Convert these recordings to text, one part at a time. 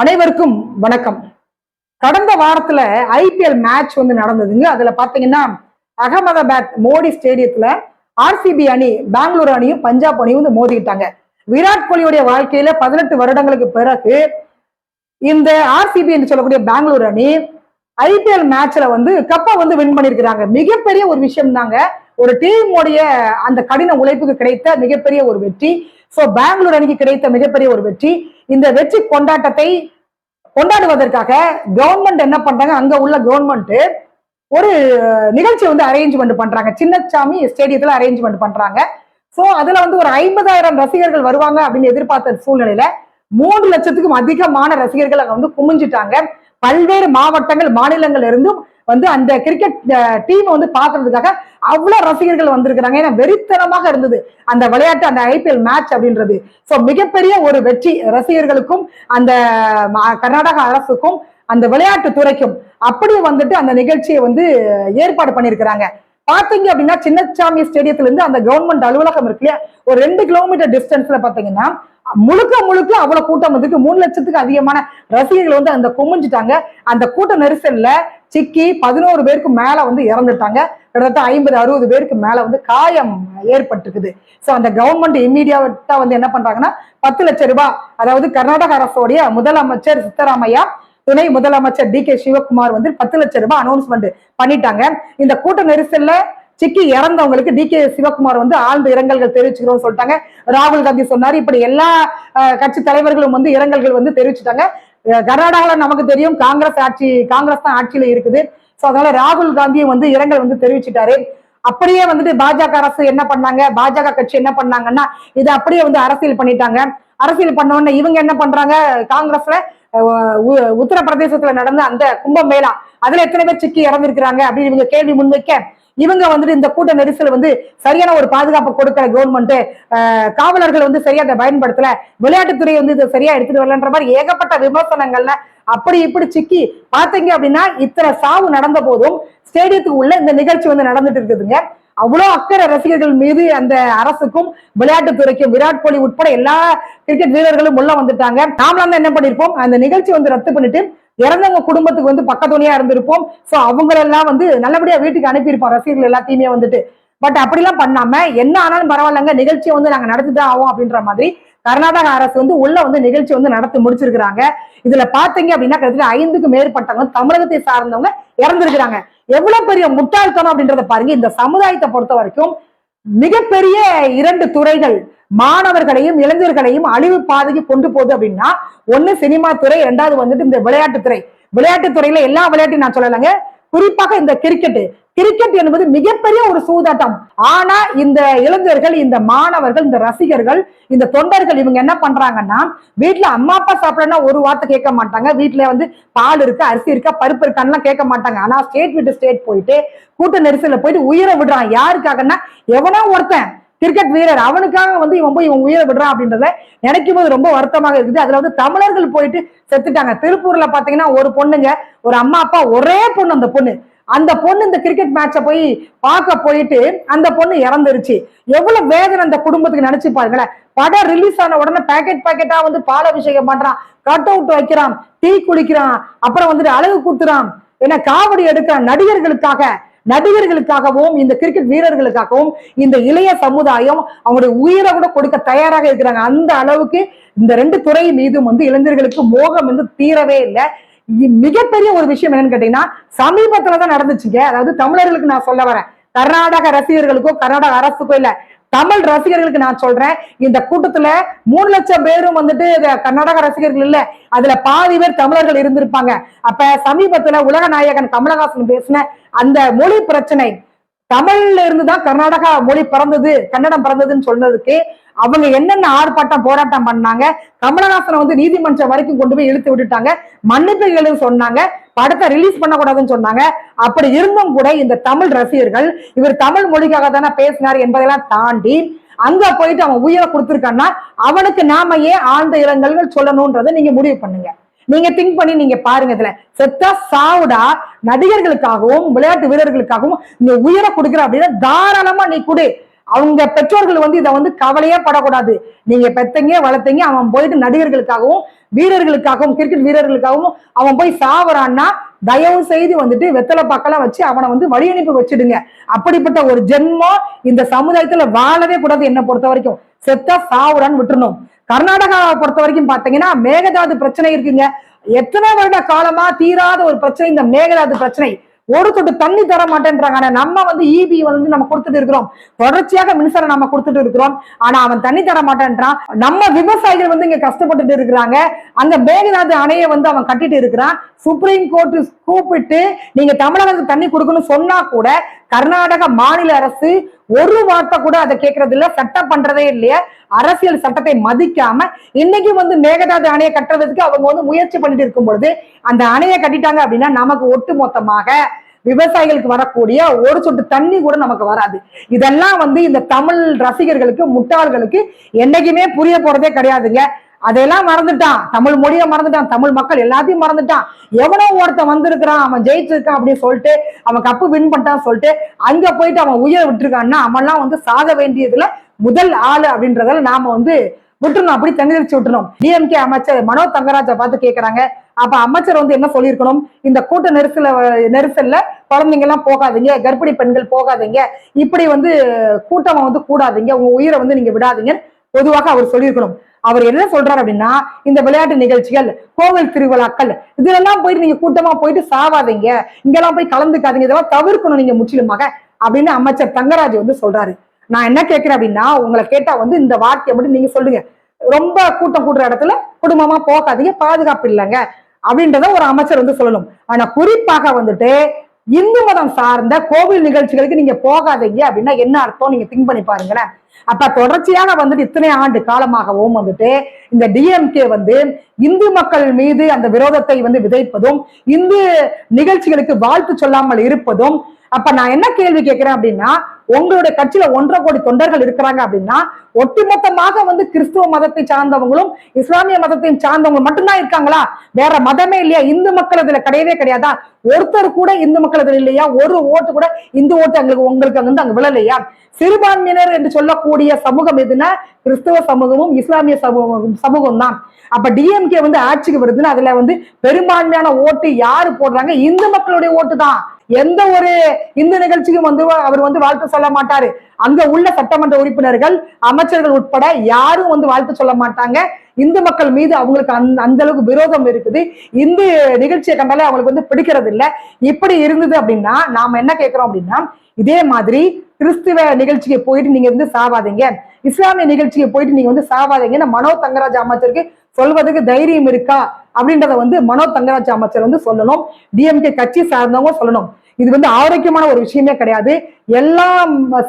அனைவருக்கும் வணக்கம். கடந்த வாரத்துல ஐபிஎல் மேட்ச் வந்து நடந்ததுங்க. அதுல பாத்தீங்கன்னா அகமதாபாத் மோடி ஸ்டேடியத்துல ஆர்சிபி அணி பெங்களூர் அணியும் பஞ்சாப் அணியும் வந்து மோதிக்கிட்டாங்க. விராட் கோலியுடைய வாழ்க்கையில பதினெட்டு வருடங்களுக்கு பிறகு இந்த ஆர்சிபி என்று சொல்லக்கூடிய பெங்களூர் அணி ஐபிஎல் மேட்ச்ல வந்து கப்பை வந்து வின் பண்ணிருக்கிறாங்க மிகப்பெரிய ஒரு விஷயம் தாங்க ஒரு டீமுடைய அந்த கடின உழைப்புக்கு கிடைத்த மிகப்பெரிய ஒரு வெற்றி. சோ பெங்களூர் அணிக்கு கிடைத்த மிகப்பெரிய ஒரு வெற்றி. இந்த வெற்றி கொண்டாட்டத்தை கொண்டாடுவதற்காக கவர்மெண்ட் என்ன பண்றாங்க? அங்க உள்ள கவர்மெண்ட் ஒரு நிகழ்ச்சி வந்து அரேஞ்ச்மெண்ட் பண்றாங்க. சின்னசாமி ஸ்டேடியத்துல அரேஞ்ச்மெண்ட் பண்றாங்க. சோ அதுல வந்து ஒரு ஐம்பதாயிரம் ரசிகர்கள் வருவாங்க அப்படின்னு எதிர்பார்த்த சூழ்நிலையில மூன்று லட்சத்துக்கும் அதிகமான ரசிகர்கள் அங்க வந்து குமிஞ்சிட்டாங்க. பல்வேறு மாவட்டங்கள் மாநிலங்கள் இருந்தும் வந்து அந்த கிரிக்கெட் டீம் வந்து பாக்குறதுக்காக அவ்வளவு ரசிகர்கள் வந்திருக்கிறாங்க. ஏன்னா வெறித்தனமாக இருந்தது அந்த விளையாட்டு அந்த ஐபிஎல் மேட்ச் அப்படின்றது. சோ மிகப்பெரிய ஒரு வெற்றி ரசிகர்களுக்கும் அந்த கர்நாடக அரசுக்கும் அந்த விளையாட்டு துறைக்கும் அப்படியே வந்துட்டு அந்த நிகழ்ச்சியை வந்து ஏற்பாடு பண்ணியிருக்கிறாங்க. பாத்தீங்க அப்படின்னா சின்னசாமி ஸ்டேடியத்துல இருந்து அந்த கவர்மெண்ட் அலுவலகம் இருக்கு இல்லையா? ஒரு ரெண்டு கிலோமீட்டர் டிஸ்டன்ஸ்ல பாத்தீங்கன்னா முழுக்க முழுக்க அவ்வளவு கூட்டம் வந்துட்டு மூணு லட்சத்துக்கு அதிகமான ரசிகர்கள் வந்து அந்த குமிஞ்சிட்டாங்க. அந்த கூட்ட நெரிசல்ல சிக்கி பதினோரு பேருக்கு மேல வந்து இறந்துட்டாங்க. கிட்டத்தட்ட ஐம்பது அறுபது பேருக்கு மேல வந்து காயம் ஏற்பட்டிருக்குது ஸோ அந்த கவர்மெண்ட் இம்மீடியட்டா வந்து என்ன பண்றாங்கன்னா பத்து லட்சம் ரூபாய் அதாவது கர்நாடக அரசோடைய முதலமைச்சர் சித்தராமையா துணை முதலமைச்சர் டி கே சிவகுமார் வந்து பத்து லட்சம் ரூபாய் அனௌன்ஸ்மெண்ட் பண்ணிட்டாங்க. இந்த கூட்ட நெரிசல்ல சிக்கி இறந்தவங்களுக்கு டி கே சிவகுமார் வந்து ஆழ்ந்த இரங்கல்கள் தெரிவிச்சுக்கிறோம் சொல்லிட்டாங்க. ராகுல் காந்தி சொன்னாரு இப்படி எல்லா கட்சி தலைவர்களும் வந்து இரங்கல்கள் வந்து தெரிவிச்சுட்டாங்க. கர்நாடகாவில் கர்நாடகால நமக்கு தெரியும். காங்கிரஸ் ஆட்சி காங்கிரஸ் தான் ஆட்சியில இருக்குது. ஸோ அதனால ராகுல் காந்தியும் வந்து இரங்கல் வந்து தெரிவிச்சிட்டாரு. அப்படியே வந்துட்டு பாஜக அரசு என்ன பண்ணாங்க? பாஜக கட்சி என்ன பண்ணாங்கன்னா இதை அப்படியே வந்து அரசியல் பண்ணிட்டாங்க. அரசியல் பண்ண உடனே இவங்க என்ன பண்றாங்க? காங்கிரஸ்ல உத்தரப்பிரதேசத்துல நடந்த அந்த கும்பமேளா அதுல எத்தனை பேர் சிக்கி இறந்திருக்கிறாங்க அப்படின்னு இவங்க கேள்வி முன்வைக்க இவங்க வந்துட்டு இந்த கூட்ட நெரிசல் வந்து சரியான ஒரு பாதுகாப்பு கொடுக்கிற கவர்மெண்ட் காவலர்கள் வந்து சரியா அதை பயன்படுத்தல. விளையாட்டுத்துறை வந்து இதை சரியா எடுத்துட்டு வரலன்ற மாதிரி ஏகப்பட்ட விமர்சனங்கள்ல அப்படி இப்படி சிக்கி பாத்தீங்க அப்படின்னா இத்தனை சாவு நடந்த போதும் ஸ்டேடியத்துக்கு உள்ள இந்த நிகழ்ச்சி வந்து நடந்துட்டு இருக்குதுங்க. அவ்வளவு அக்கறை ரசிகர்கள் மீது அந்த அரசுக்கும் விளையாட்டுத்துறைக்கும் விராட் கோலி உட்பட எல்லா கிரிக்கெட் வீரர்களும் உள்ள வந்துட்டாங்க. நாமளாம் என்ன பண்ணிருப்போம்? அந்த நிகழ்ச்சி வந்து ரத்து பண்ணிட்டு இறந்தவங்க குடும்பத்துக்கு வந்து பக்கத்துணையா இருந்திருப்போம். சோ அவங்களெல்லாம் வந்து நல்லபடியா வீட்டுக்கு அனுப்பியிருப்போம் ரசிகர்கள் எல்லாத்தையுமே வந்துட்டு. பட் அப்படிலாம் பண்ணாம என்ன ஆனாலும் பரவாயில்லங்க நிகழ்ச்சியை வந்து நாங்க நடத்திதான் ஆகும் அப்படின்ற மாதிரி கர்நாடக அரசு வந்து உள்ள வந்து நிகழ்ச்சி வந்து நடத்தி முடிச்சிருக்கிறாங்க. இதுல பாத்தீங்க அப்படின்னா கிட்டத்தட்ட ஐந்துக்கு மேற்பட்டவங்க தமிழகத்தை சார்ந்தவங்க இறந்திருக்கிறாங்க. எவ்வளவு பெரிய முட்டாள்தனம் அப்படின்றத பாருங்க. இந்த சமுதாயத்தை பொறுத்த வரைக்கும் மிகப்பெரிய இரண்டு துறைகள் மாணவர்களையும் இளைஞர்களையும் அழிவு பாதைக்கு கொண்டு போகுது அப்படின்னா ஒண்ணு சினிமா துறை இரண்டாவது வந்துட்டு இந்த விளையாட்டுத்துறை விளையாட்டுத்துறையில எல்லா விளையாட்டையும் நான் சொல்லலைங்க. குறிப்பாக இந்த கிரிக்கெட் கிரிக்கெட் என்பது மிகப்பெரிய ஒரு சூதாட்டம். ஆனா இந்த இளைஞர்கள் இந்த மாணவர்கள் இந்த ரசிகர்கள் இந்த தொண்டர்கள் இவங்க என்ன பண்றாங்கன்னா வீட்டுல அம்மா அப்பா சாப்பிடனா ஒரு வார்த்தை கேட்க மாட்டாங்க. வீட்டுல வந்து பால் இருக்கு அரிசி இருக்கா பருப்பு இருக்கான்லாம் கேட்க மாட்டாங்க. ஆனா ஸ்டேட் விட்டு ஸ்டேட் போயிட்டு கூட்ட நெரிசல போயிட்டு உயிரை விடுறான். யாருக்காகன்னா எவனோ ஒருத்தன். கிரிக்கெட் வீரர். அவனுக்காக வந்து இவன் போய் இவன் உயிரை விடுறான் அப்படின்றத நினைக்கும் போது ரொம்ப வருத்தமாக இருக்குது. அதுல வந்து தமிழர்கள் போயிட்டு செத்துட்டாங்க. திருப்பூர்ல பாத்தீங்கன்னா ஒரு பொண்ணுங்க ஒரு அம்மா அப்பா ஒரே பொண்ணு அந்த பொண்ணு. அந்த பொண்ணு இந்த கிரிக்கெட் மேட்சை போய் பார்க்க போயிட்டு அந்த பொண்ணு இறந்துருச்சு. எவ்வளவு வேதனை அந்த குடும்பத்துக்கு நினைச்சு பாருங்களேன். படம் ரிலீஸ் ஆன உடனே பாக்கெட் பேக்கெட்டா வந்து பால் அபிஷேகம் பண்றான். கட் அவுட் வைக்கிறான். டீ குளிக்கிறான் அப்புறம் வந்துட்டு அழகு குத்துறான். என்ன காவடி எடுக்கிறான் நடிகர்களுக்காக. நடிகர்களுக்காகவும் இந்த கிரிக்கெட் வீரர்களுக்காகவும் இந்த இளைய சமுதாயம் அவங்களுடைய உயிரை கூட கொடுக்க தயாராக இருக்கிறாங்க. அந்த அளவுக்கு இந்த ரெண்டு துறை மீதும் வந்து இளைஞர்களுக்கு மோகம் வந்து தீரவே இல்லை. மிகப்பெரிய ஒரு விஷயம் என்னன்னு கேட்டீங்கன்னா சமீபத்துலதான் நடந்துச்சுங்க. அதாவது தமிழர்களுக்கு நான் சொல்ல வரேன். கர்நாடக ரசிகர்களுக்கோ கர்நாடக அரசுக்கோ இல்ல தமிழ் ரசிகர்களுக்கு நான் சொல்றேன். இந்த கூட்டத்துல மூணு லட்சம் பேரும் வந்துட்டு கர்நாடக ரசிகர்கள் இல்ல அதுல பாதி பேர் தமிழர்கள் இருந்திருப்பாங்க. அப்ப சமீபத்துல உலக நாயகன் கமலஹாசன் பேசின அந்த மொழி பிரச்சனை தமிழ்ல இருந்து தான் கர்நாடகா மொழி பிறந்தது கன்னடம் பிறந்ததுன்னு சொன்னதுக்கு அவங்க என்னென்ன ஆர்ப்பாட்டம் போராட்டம் பண்ணாங்க? கமலஹாசனை வந்து நீதிமன்றம் வரைக்கும் கொண்டு போய் இழுத்து விட்டுட்டாங்க. மன்னிப்புகள் சொன்னாங்க. படத்தை ரிலீஸ் பண்ணக்கூடாதுன்னு சொன்னாங்க. அப்படி இருந்தும் கூட இந்த தமிழ் ரசிகர்கள் இவர் தமிழ் மொழிக்காக தானே பேசினார் என்பதெல்லாம் தாண்டி அங்க போயிட்டு அவன் உயிரை கொடுத்துருக்கான்னா அவனுக்கு நாம ஏன் ஆழ்ந்த இரங்கல்கள் சொல்லணும்ன்றதை நீங்க முடிவு பண்ணுங்க. நீங்க திங்க் பண்ணி நீங்க பாருங்க இதுல. செத்தா சாவுடா நடிகர்களுக்காகவும் விளையாட்டு வீரர்களுக்காகவும் நீ உயிரை கொடுக்குற அப்படின்னா தாராளமா நீ கொடு. அவங்க பெற்றோர்கள் வந்து இதை வந்து கவலையே படக்கூடாது. நீங்க பெத்தங்க வளர்த்தீங்க அவன் போயிட்டு நடிகர்களுக்காகவும் வீரர்களுக்காகவும் கிரிக்கெட் வீரர்களுக்காகவும் அவன் போய் சாவறான்னா தயவு செய்து வந்துட்டு வெத்தலை பக்கெல்லாம் வச்சு அவனை வந்து வழி அனுப்பி வச்சிடுங்க. அப்படிப்பட்ட ஒரு ஜென்மம் இந்த சமுதாயத்துல வாழவே கூடாது என்ன பொறுத்த வரைக்கும் செத்தா சாவுறான்னு விட்டுறணும். கர்நாடகாவை பொறுத்த வரைக்கும் பாத்தீங்கன்னா மேகதாது பிரச்சனை இருக்குங்க. எத்தனை வருட காலமா தீராத ஒரு பிரச்சனை இந்த மேகதாது பிரச்சனை. ஒரு தொட்டு தண்ணி தர மாட்டேன்றாங்க. ஆனா நம்ம வந்து இபி வந்து நம்ம கொடுத்துட்டு இருக்கிறோம். தொடர்ச்சியாக மின்சாரம் நம்ம கொடுத்துட்டு இருக்கிறோம். ஆனா அவன் தண்ணி தர மாட்டேன்றான். நம்ம விவசாயிகள் வந்து இங்க கஷ்டப்பட்டுட்டு இருக்கிறாங்க. அங்க மேகதாது அணையை வந்து அவன் கட்டிட்டு இருக்கிறான். சுப்ரீம் கோர்ட் கூப்பிட்டு நீங்க தமிழகத்துக்கு தண்ணி கொடுக்கணும்னு சொன்னா கூட கர்நாடக மாநில அரசு ஒரு வார்த்தை கூட அதை கேட்கறது இல்ல சட்டம் பண்றதே இல்லையா. அரசியல் சட்டத்தை மதிக்காம இன்னைக்கு வந்து மேகதாது அணையை கட்டுறதுக்கு அவங்க வந்து முயற்சி பண்ணிட்டு இருக்கும் பொழுது அந்த அணையை கட்டிட்டாங்க அப்படின்னா நமக்கு ஒட்டு மொத்தமாக விவசாயிகளுக்கு வரக்கூடிய ஒரு சொட்டு தண்ணி கூட நமக்கு வராது. இதெல்லாம் வந்து இந்த தமிழ் ரசிகர்களுக்கு முட்டாள்களுக்கு என்னைக்குமே புரிய போறதே கிடையாதுங்க. அதையெல்லாம் மறந்துட்டான். தமிழ் மொழியை மறந்துட்டான். தமிழ் மக்கள் எல்லாத்தையும் மறந்துட்டான். எவனோ ஒருத்தன் வந்திருக்கிறான். அவன் ஜெயிச்சிருக்கான் அப்படின்னு சொல்லிட்டு அவன் கப்பு வின் பண்ணிட்டான்னு சொல்லிட்டு அங்க போயிட்டு அவன் உயிரை விட்டுருக்கான்னா அவன்லாம் வந்து சாக வேண்டியதுல முதல் ஆளு அப்படின்றதால நாம வந்து விட்டுருணும் அப்படி தனிதரிச்சு விட்டுணும் டிஎம்கே அமைச்சர் மனோ தங்கராஜை பார்த்து கேக்குறாங்க. அப்ப அமைச்சர் வந்து என்ன சொல்லியிருக்கணும்? இந்த கூட்ட நெரிசல நெரிசல்ல குழந்தைங்க எல்லாம் போகாதீங்க. கர்ப்பிணி பெண்கள் போகாதீங்க. இப்படி வந்து கூட்டமா வந்து கூடாதீங்க. உங்க உயிரை வந்து நீங்க விடாதீங்க பொதுவாக அவர் சொல்லியிருக்கணும். அவர் என்ன சொல்றாரு அப்படின்னா இந்த விளையாட்டு நிகழ்ச்சிகள் கோவில் திருவிழாக்கள் இதெல்லாம் போயிட்டு நீங்க கூட்டமா போயிட்டு சாவாதீங்க. இங்கெல்லாம் போய் கலந்துக்காதீங்க. இதெல்லாம் தவிர்க்கணும் நீங்க முற்றிலுமாக அப்படின்னு அமைச்சர் தங்கராஜ் வந்து சொல்றாரு. நான் என்ன கேட்கிறேன் அப்படின்னா உங்களை கேட்டா வந்து இந்த வார்த்தையை மட்டும் நீங்க சொல்லுங்க. ரொம்ப கூட்டம் கூட்டுற இடத்துல குடும்பமா போகாதீங்க பாதுகாப்பு இல்லைங்க அப்படின்றத ஒரு அமைச்சர் வந்து சொல்லணும். ஆனா குறிப்பாக வந்துட்டு இந்து மதம் சார்ந்த கோவில் நிகழ்ச்சிகளுக்கு நீங்க போகாதீங்க அப்படின்னா என்ன அர்த்தம்? நீங்க திங்க் பண்ணி பாருங்களேன். அப்ப தொடர்ச்சியாக வந்துட்டு இத்தனை ஆண்டு காலமாகவும் வந்துட்டு இந்த டிஎம்கே வந்து இந்து மக்கள் மீது அந்த விரோதத்தை வந்து விதைப்பதும் இந்து நிகழ்ச்சிகளுக்கு வாழ்த்து சொல்லாமல் இருப்பதும் அப்ப நான் என்ன கேள்வி கேட்கிறேன் அப்படின்னா உங்களுடைய கட்சியில ஒன்றரை கோடி தொண்டர்கள் இருக்கிறாங்க அப்படின்னா ஒட்டுமொத்தமாக வந்து கிறிஸ்துவ மதத்தை சார்ந்தவங்களும் இஸ்லாமிய மதத்தை சார்ந்தவங்க மட்டும்தான் இருக்காங்களா? வேற மதமே இல்லையா? இந்து மக்கள் அதுல கிடையவே கிடையாதா? ஒருத்தர் கூட இந்து மக்கள் அதுல இல்லையா? ஒரு ஓட்டு கூட இந்து ஓட்டு அங்களுக்கு உங்களுக்கு வந்து அங்க விழலையா? சிறுபான்மையினர் என்று சொல்லக்கூடிய சமூகம் எதுனா கிறிஸ்துவ சமூகமும் இஸ்லாமிய சமூகம் சமூகம் தான் அப்ப டிஎம்கே வந்து ஆட்சிக்கு வருதுன்னா அதுல வந்து பெரும்பான்மையான ஓட்டு யாரு போடுறாங்க? இந்து மக்களுடைய ஓட்டு தான் எந்த ஒரு இந்து நிகழ்ச்சிக்கும் வந்து அவர் வந்து வாழ்த்து சொல்ல மாட்டாரு. அங்க உள்ள சட்டமன்ற உறுப்பினர்கள் அமைச்சர்கள் உட்பட யாரும் வந்து வாழ்த்து சொல்ல மாட்டாங்க. இந்து மக்கள் மீது அவங்களுக்கு அந்த அந்த அளவுக்கு விரோதம் இருக்குது. இந்து நிகழ்ச்சியை கண்டாலே அவங்களுக்கு வந்து பிடிக்கிறது இல்ல இப்படி இருந்தது அப்படின்னா நாம என்ன கேட்கிறோம் அப்படின்னா இதே மாதிரி கிறிஸ்துவ நிகழ்ச்சிக்கு போயிட்டு நீங்க வந்து சாவாதீங்க. இஸ்லாமிய நிகழ்ச்சிக்கு போயிட்டு நீங்க வந்து சாவாதீங்கன்னு மனோ தங்கராஜ் அமைச்சருக்கு சொல்வதற்கு தைரியம் இருக்கா? அப்படின்றத வந்து மனோ தங்கராஜ் அமைச்சர் வந்து சொல்லணும். டிஎம்கே கட்சி சார்ந்தவங்க சொல்லணும். இது வந்து ஆரோக்கியமான ஒரு விஷயமே கிடையாது. எல்லா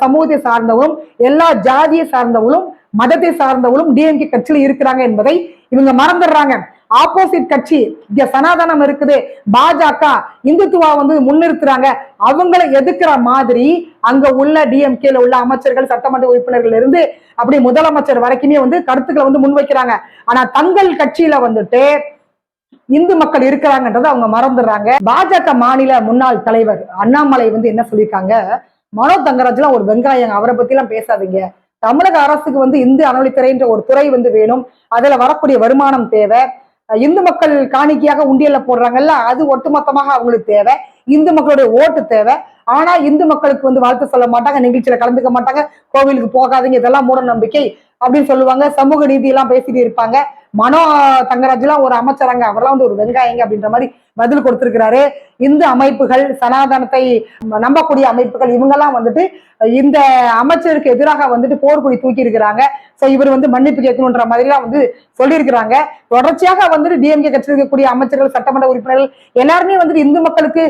சமூகத்தை சார்ந்தவரும் எல்லா ஜாதியை சார்ந்தவங்களும் மதத்தை சார்ந்தவங்களும் டிஎம்கே கட்சியில இருக்கிறாங்க என்பதை இவங்க மறந்துடுறாங்க. ஆப்போசிட் கட்சி இங்க சனாதனம் இருக்குது. பாஜக இந்துத்துவா வந்து முன்னிறுத்துறாங்க. அவங்கள எதிர்க்கிற மாதிரி அங்க உள்ள டிஎம்கேல உள்ள அமைச்சர்கள் சட்டமன்ற உறுப்பினர்கள் இருந்து அப்படி முதலமைச்சர் வரைக்குமே வந்து கருத்துக்களை வந்து முன்வைக்கிறாங்க. ஆனா தங்கள் கட்சியில வந்துட்டு இந்து மக்கள் இருக்கிறாங்கன்றதை அவங்க மறந்துடுறாங்க. பாஜக மாநில முன்னாள் தலைவர் அண்ணாமலை வந்து என்ன சொல்லியிருக்காங்க? மனோ தங்கராஜ்லாம் ஒரு வெங்காயம் அவரை பத்தி எல்லாம் பேசாதீங்க. தமிழக அரசுக்கு வந்து இந்து அறநிலைத்துறைன்ற ஒரு துறை வந்து வேணும். அதுல வரக்கூடிய வருமானம் தேவை. இந்து மக்கள் காணிக்கையாக உண்டியல்ல போடுறாங்கல்ல அது ஒட்டுமொத்தமாக அவங்களுக்கு தேவை. இந்து மக்களுடைய ஓட்டு தேவை. ஆனா இந்து மக்களுக்கு வந்து வாழ்த்து சொல்ல மாட்டாங்க நிகழ்ச்சியில கலந்துக்க மாட்டாங்க கோவிலுக்கு போகாதீங்க இதெல்லாம் மூட நம்பிக்கை அப்படின்னு சொல்லுவாங்க. சமூக நீதி எல்லாம் பேசிட்டு இருப்பாங்க. மனோ தங்கராஜ் எல்லாம் ஒரு அமைச்சராங்க. அவர்லாம் வந்து ஒரு வெங்காயங்க அப்படின்ற மாதிரி பதில் கொடுத்திருக்கிறாரு. இந்து அமைப்புகள் சனாதனத்தை நம்பக்கூடிய அமைப்புகள் இவங்கெல்லாம் வந்துட்டு இந்த அமைச்சருக்கு எதிராக வந்துட்டு போர்க்குடி தூக்கி இருக்கிறாங்க சோ இவர் வந்து மன்னிப்பு கேட்கணுன்ற மாதிரிலாம் வந்து சொல்லியிருக்கிறாங்க. தொடர்ச்சியாக வந்துட்டு டிஎம்கே கட்சியில் இருக்கக்கூடிய அமைச்சர்கள் சட்டமன்ற உறுப்பினர்கள் எல்லாருமே வந்துட்டு இந்து மக்களுக்கு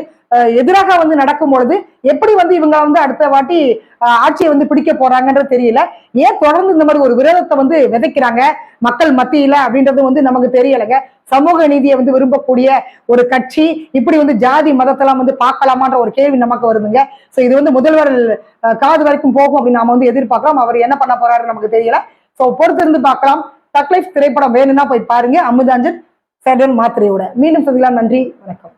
எதிராக வந்து நடக்கும் பொழுது எப்படி வந்து இவங்க வந்து அடுத்த வாட்டி ஆட்சியை வந்து பிடிக்க போறாங்கன்றது தெரியல. ஏன் தொடர்ந்து இந்த மாதிரி ஒரு விரோதத்தை வந்து விதைக்கிறாங்க? மக்கள் மத்தியில அப்படின்றது வந்து நமக்கு தெரியலைங்க. சமூக நீதியை வந்து விரும்பக்கூடிய ஒரு கட்சி இப்படி வந்து ஜாதி மதத்தெல்லாம் வந்து பார்க்கலாமான்ற ஒரு கேள்வி நமக்கு வருதுங்க. சோ இது வந்து முதல்வர் காது வரைக்கும் போகும் அப்படின்னு நாம வந்து எதிர்பார்க்கலாம் அவர் என்ன பண்ண போறாரு நமக்கு தெரியல. சோ பொறுத்திருந்து பார்க்கலாம். தக்லைஃப் திரைப்படம் வேணும்னா போய் பாருங்க. அமுதாஞ்சன் சேடன் மாத்திரையோட. மீண்டும் சந்திக்கலாம். நன்றி. வணக்கம்.